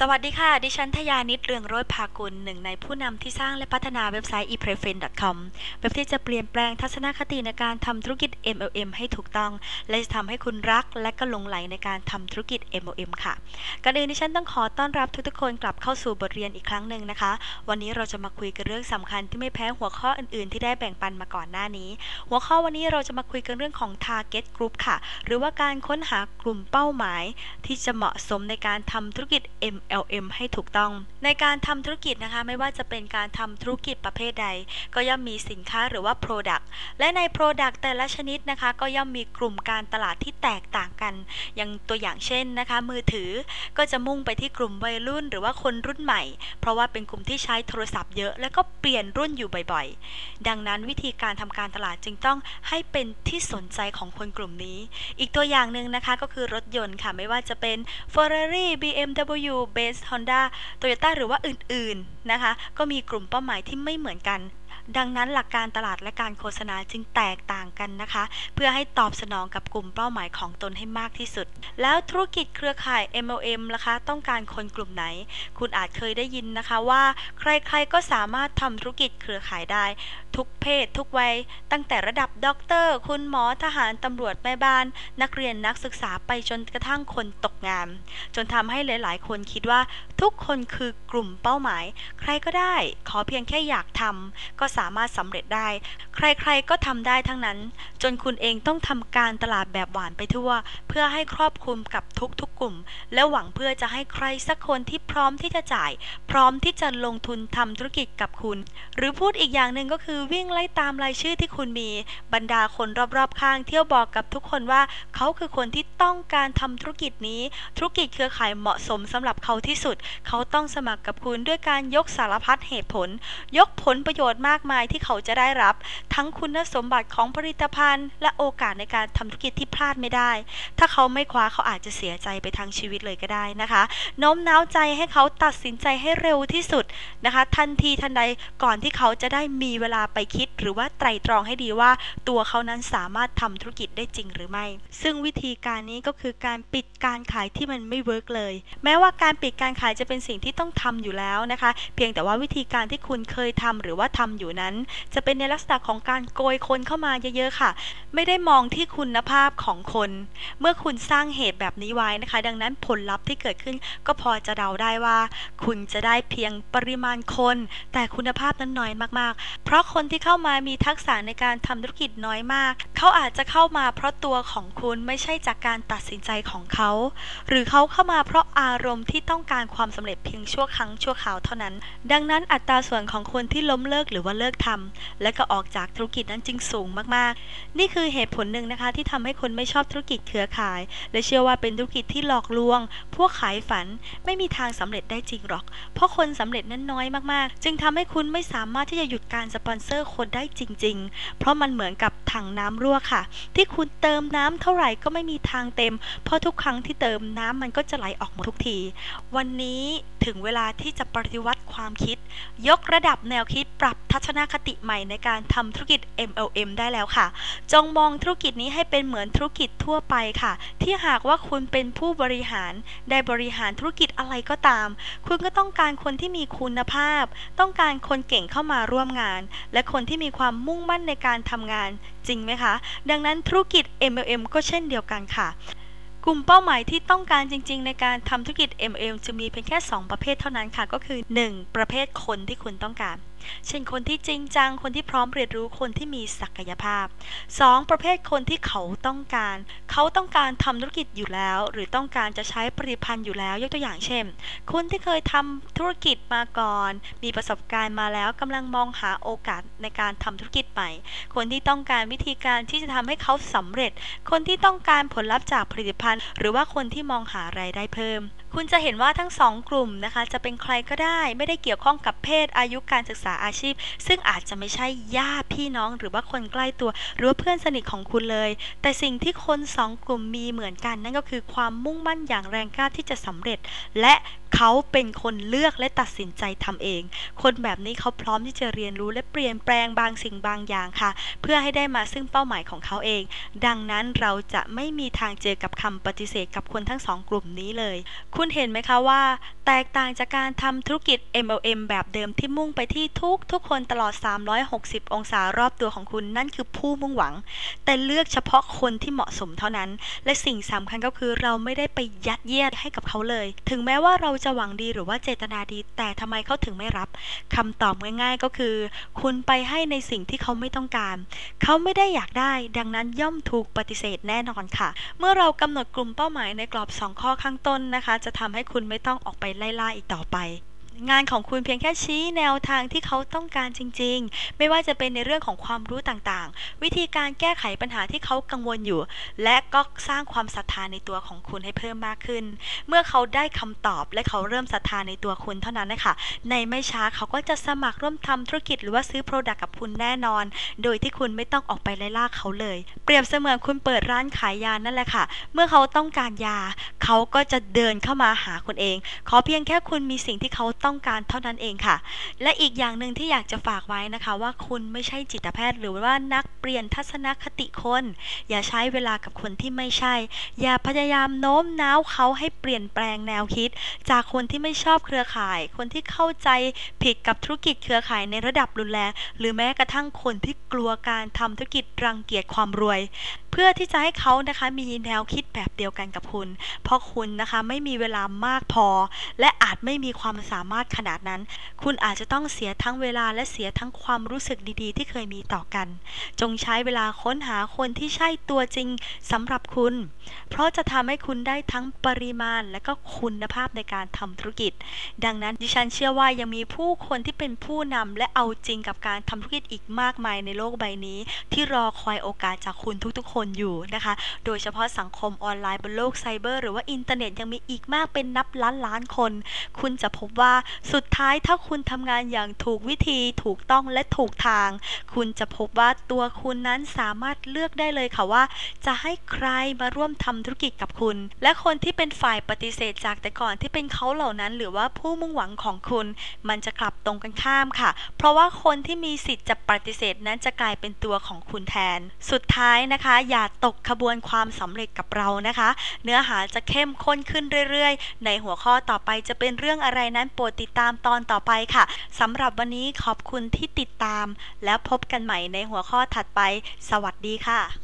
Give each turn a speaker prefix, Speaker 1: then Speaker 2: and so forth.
Speaker 1: สวัสดีค่ะ ดิฉันทยานิดเรืองโรจน์ภากุลหนึ่งในผู้นำที่สร้างและพัฒนาเว็บไซต์ eprefin.com เว็บที่จะเปลี่ยนแปลงทัศนคติในการทำธุรกิจ MLM ให้ถูกต้อง และจะทำให้คุณรักและก็หลงไหลในการทำธุรกิจ MLM ค่ะก่อนอื่นดิฉันต้องขอต้อนรับทุกๆคนกลับเข้าสู่บทเรียนอีกครั้งหนึ่งนะคะ วันนี้เราจะมาคุยกันเรื่องสำคัญที่ไม่แพ้หัวข้ออื่นๆ ที่ได้แบ่งปันมาก่อนหน้านี้ หัวข้อวันนี้เราจะมาคุยกันเรื่องของ target group ค่ะ หรือว่าการค้นหากลุ่มเป้าหมาย ที่จะเหมาะสมในการทำธุรกิจ MLM ให้ถูกต้อง ในการทำธุรกิจนะคะ ไม่ว่าจะเป็นการทำธุรกิจประเภทใด ก็ย่อมมีสินค้าหรือว่า Product และใน Product แต่ละชนิดนะคะ ก็ย่อมมีกลุ่มการตลาดที่แตกต่างกัน อย่างตัวอย่างเช่นนะคะ มือถือก็จะมุ่งไปที่กลุ่มวัยรุ่น หรือว่าคนรุ่นใหม่ เพราะว่าเป็นกลุ่มที่ใช้โทรศัพท์เยอะ และก็เปลี่ยนรุ่นอยู่บ่อยๆ ดังนั้นวิธีการทำการตลาดจึงต้องให้เป็นที่สนใจของคนกลุ่มนี้ อีกตัวอย่างหนึ่งนะคะก็คือรถยนต์ค่ะไม่ว่าจะเป็น Ferrari BMW Benz Honda Toyota หรือว่าอื่นๆนะคะ ก็มีกลุ่มเป้าหมายที่ไม่เหมือนกัน ดังนั้นหลักการตลาดและการโฆษณาจึงแตกต่างกันนะคะ เพื่อให้ตอบสนองกับกลุ่มเป้าหมายของตนให้มากที่สุด แล้วธุรกิจเครือข่าย MLM ล่ะคะ ต้องการคนกลุ่มไหน คุณอาจเคยได้ยินนะคะว่า ใครๆก็สามารถทำธุรกิจเครือข่ายได้ ทุกเพศ ทุกวัย ตั้งแต่ระดับด็อกเตอร์ คุณหมอทหารตำรวจแม่บ้าน นักเรียนนักศึกษาไปจนกระทั่งคนตกงาน จนทำให้หลาย ๆ คนคิดว่าทุกคนคือกลุ่มเป้าหมาย ใครก็ได้ ขอเพียงแค่อยากทำก็สามารถสำเร็จได้ ใครๆก็ทำได้ทั้งนั้น จนคุณเองต้องทำการตลาดแบบหวานไปทั่ว เพื่อให้ครอบคลุมกับทุกๆกลุ่ม และหวังเพื่อจะให้ใครสักคนที่พร้อมที่จะจ่าย พร้อมที่จะลงทุนทำธุรกิจกับคุณ หรือพูดอีกอย่างหนึ่งก็คือวิ่งไล่ตามรายชื่อที่คุณมี บรรดาคนรอบๆข้างเที่ยวบอกกับทุกคนว่า เขาคือคนที่ต้องการทำธุรกิจนี้ ธุรกิจเครือข่ายเหมาะสมสำหรับเขาที่สุด เขาต้องสมัครกับคุณด้วยการยกสารพัดเหตุผล ยกผลประโยชน์มากมายที่เขาจะได้รับ ทั้งคุณสมบัติของผลิตภัณฑ์ และโอกาสในการทำธุรกิจที่พลาดไม่ได้ ถ้าเขาไม่คว้าเขาอาจจะเสียใจไปทั้งชีวิตเลยก็ได้นะคะโน้มน้าวใจให้เขาตัดสินใจให้เร็วที่สุดนะคะ ทันทีทันใดก่อนที่เขาจะได้มีเวลาไปคิด หรือว่าไตรตรองให้ดีว่า ตัวเขานั้นสามารถทำธุรกิจได้จริงหรือไม่ ซึ่งวิธีการนี้ก็คือการปิดการขายที่มันไม่เวิร์กเลย แม้ว่าการปิดการขายจะเป็นสิ่งที่ต้องทำอยู่แล้วนะคะ เพียงแต่ว่าวิธีการที่คุณเคยทำหรือว่าทำอยู่นั้น จะเป็นในลักษณะของการโกยคนเข้ามาเยอะๆค่ะ ไม่ได้มองที่คุณภาพของคน เมื่อคุณสร้างเหตุแบบนี้ไว้นะคะ ดังนั้นผลลัพธ์ที่เกิดขึ้นก็พอจะเดาได้ว่า คุณจะได้เพียงปริมาณคน แต่คุณภาพนั้นน้อยมากๆ เพราะคนที่เข้ามามีทักษะในการทำธุรกิจน้อยมาก เขาอาจจะเข้ามาเพราะตัวของคุณไม่ใช่จากการตัดสินใจของเขา หรือเขาเข้ามาเพราะอารมณ์ที่ต้องการความสำเร็จเพียงชั่วครั้งชั่วคราวเท่านั้น ดังนั้นอัตราส่วนของคนที่ล้มเลิกหรือว่าเลิกลิกทำและก็ออกจากธุรกิจนั้นจึงสูงมากๆ นี่คือเหตุผลหนึ่งนะคะที่ทำให้คนไม่ชอบธุรกิจเครือข่าย และเชื่อว่าเป็นธุรกิจที่หลอกลวง พวกขายฝันไม่มีทางสำเร็จได้จริงหรอก เพราะคนสำเร็จนั้นน้อยมากๆ จึงทำให้คุณไม่สามารถที่จะหยุดการสปอนเซอร์คนได้จริง ๆ เพราะมันเหมือนกับถังน้ำรั่วค่ะ ที่คุณเติมน้ำเท่าไหร่ก็ไม่มีทางเต็ม เพราะทุกครั้งที่เติมน้ำมันก็จะไหลออกหมดทุกที วันนี้ถึงเวลาที่จะปฏิวัติความคิด ยกระดับแนวคิดปรับทัศนคติใหม่ในการทำธุรกิจ MLM ได้แล้วค่ะ จงมองธุรกิจนี้ให้เป็นเหมือนธุรกิจทั่วไปค่ะ ที่หากว่าคุณเป็นผู้บริหารได้บริหารธุรกิจอะไรก็ตาม คุณก็ต้องการคนที่มีคุณภาพ ต้องการคนเก่งเข้ามาร่วมงาน และคนที่มีความมุ่งมั่นในการทำงานจริงไหมคะ ดังนั้นธุรกิจ MLM ก็เช่นเดียวกันค่ะกลุ่มเป้าหมายที่ต้องการจริง ๆ ในการทำธุรกิจ MLM จะมีเพียงแค่ 2 ประเภทเท่านั้นค่ะ ก็คือ 1. ประเภทคนที่คุณต้องการ เช่นคนที่จริงจัง คนที่พร้อมเรียนรู้ คนที่มีศักยภาพ 2. ประเภทคนที่เขาต้องการ เขาต้องการทำธุรกิจอยู่แล้ว หรือต้องการจะใช้ผลิตภัณฑ์อยู่แล้ว ยกตัวอย่างเช่นคนที่เคยทำธุรกิจมาก่อน มีประสบการณ์มาแล้วกำลังมองหาโอกาสในการทำธุรกิจใหม่ คนที่ต้องการวิธีการที่จะทำให้เขาสำเร็จ คนที่ต้องการผลลัพธ์จากผลิตภัณฑ์ หรือว่าคนที่มองหารายได้เพิ่ม คุณจะเห็นว่าทั้งสองกลุ่มนะคะ จะเป็นใครก็ได้ ไม่ได้เกี่ยวข้องกับเพศอายุการศึกษาอาชีพ ซึ่งอาจจะไม่ใช่ญาติพี่น้องหรือว่าคนใกล้ตัว หรือว่าเพื่อนสนิทของคุณเลย แต่สิ่งที่คนสองกลุ่มมีเหมือนกัน นั่นก็คือความมุ่งมั่นอย่างแรงกล้าที่จะสำเร็จ และ เขาเป็นคนเลือกและตัดสินใจทำเอง คนแบบนี้เขาพร้อมที่จะเรียนรู้และเปลี่ยนแปลงบางสิ่งบางอย่างค่ะ เพื่อให้ได้มาซึ่งเป้าหมายของเขาเอง ดังนั้นเราจะไม่มีทางเจอกับคำปฏิเสธกับคนทั้งสองกลุ่มนี้เลย คุณเห็นไหมคะว่า แตกต่างจากการทำธุรกิจ MLM แบบเดิมที่มุ่งไปที่ทุกทุกคนตลอด 360 องศารอบตัวของคุณนั่นคือผู้มุ่งหวัง แต่เลือกเฉพาะคนที่เหมาะสมเท่านั้น และสิ่งสำคัญก็คือเราไม่ได้ไปยัดเยียดให้กับเขาเลย ถึงแม้ว่าเราจะหวังดีหรือว่าเจตนาดี แต่ทำไมเขาถึงไม่รับคำตอบง่ายๆก็คือ คุณไปให้ในสิ่งที่เขาไม่ต้องการ เขาไม่ได้อยากได้ ดังนั้นย่อมถูกปฏิเสธแน่นอนค่ะ เมื่อเรากำหนดกลุ่มเป้าหมายในกรอบ 2 ข้อข้างต้นนะคะ จะทำให้คุณไม่ต้องออกไปไล่ล่าอีกต่อไป งานของคุณเพียงแค่ชี้แนวทางที่เขาต้องการจริง ๆ ไม่ว่าจะเป็นในเรื่องของความรู้ต่างๆ วิธีการแก้ไขปัญหาที่เขากังวลอยู่ และก็สร้างความศรัทธาในตัวของคุณให้เพิ่มมากขึ้น เมื่อเขาได้คำตอบและเขาเริ่มศรัทธาในตัวคุณเท่านั้นนะคะ ในไม่ช้าเขาก็จะสมัครร่วมทำธุรกิจหรือว่าซื้อโปรดักต์กับคุณแน่นอน โดยที่คุณไม่ต้องออกไปไล่ล่าเขาเลย เปรียบเสมือนคุณเปิดร้านขายยานั่นแหละค่ะ เมื่อเขาต้องการยา เขาก็จะเดินเข้ามาหาคุณเอง ขอเพียงแค่คุณมีสิ่งที่เขาต้องการเท่านั้นเองค่ะ และอีกอย่างหนึ่งที่อยากจะฝากไว้นะคะ ว่าคุณไม่ใช่จิตแพทย์ หรือว่านักเปลี่ยนทัศนคติคน อย่าใช้เวลากับคนที่ไม่ใช่ อย่าพยายามโน้มน้าวเขาให้เปลี่ยนแปลงแนวคิด จากคนที่ไม่ชอบเครือข่าย คนที่เข้าใจผิดกับธุรกิจเครือข่ายในระดับรุนแรงหรือแม้กระทั่งคนที่กลัวการทำธุรกิจรังเกียจความรวย เพื่อที่จะให้เขานะคะมีแนวคิดแบบเดียวกันกับคุณ เพราะคุณนะคะไม่มีเวลามากพอ และอาจไม่มีความสามารถขนาดนั้น คุณอาจจะต้องเสียทั้งเวลาและเสียทั้งความรู้สึกดีๆ ที่เคยมีต่อกัน จงใช้เวลาค้นหาคนที่ใช่ตัวจริงสำหรับคุณ เพราะจะทำให้คุณได้ทั้งปริมาณและก็คุณภาพในการทำธุรกิจ ดังนั้นดิฉันเชื่อว่ายังมีผู้คนที่เป็นผู้นำและเอาจริงกับการทำธุรกิจอีกมากมายในโลกใบนี้ ที่รอคอยโอกาสจากคุณทุกๆ คนอยู่นะคะ โดยเฉพาะสังคมออนไลน์บนโลกไซเบอร์ หรือว่าอินเทอร์เน็ตยังมีอีกมากเป็นนับล้านล้านคน คุณจะพบว่าสุดท้ายถ้าคุณทำงานอย่างถูกวิธีถูกต้องและถูกทาง คุณจะพบว่าตัวคุณนั้นสามารถเลือกได้เลยค่ะว่า จะให้ใครมาร่วมทำธุรกิจกับคุณ และคนที่เป็นฝ่ายปฏิเสธจากแต่ก่อนที่เป็นเขาเหล่านั้น หรือว่าผู้มุ่งหวังของคุณ มันจะกลับตรงกันข้ามค่ะ เพราะว่าคนที่มีสิทธิ์จะปฏิเสธนั้นจะกลายเป็นตัวของคุณแทน สุดท้ายนะคะ อย่าตกขบวนความสำเร็จกับเรานะคะ เนื้อหาจะเข้มข้นขึ้นเรื่อยๆ ในหัวข้อต่อไปจะเป็นเรื่องอะไรนั้นโปรดดติดตามตอนต่อไปค่ะสำหรับวันนี้ขอบคุณที่ติดตาม แล้วพบกันใหม่ในหัวข้อถัดไป สวัสดีค่ะ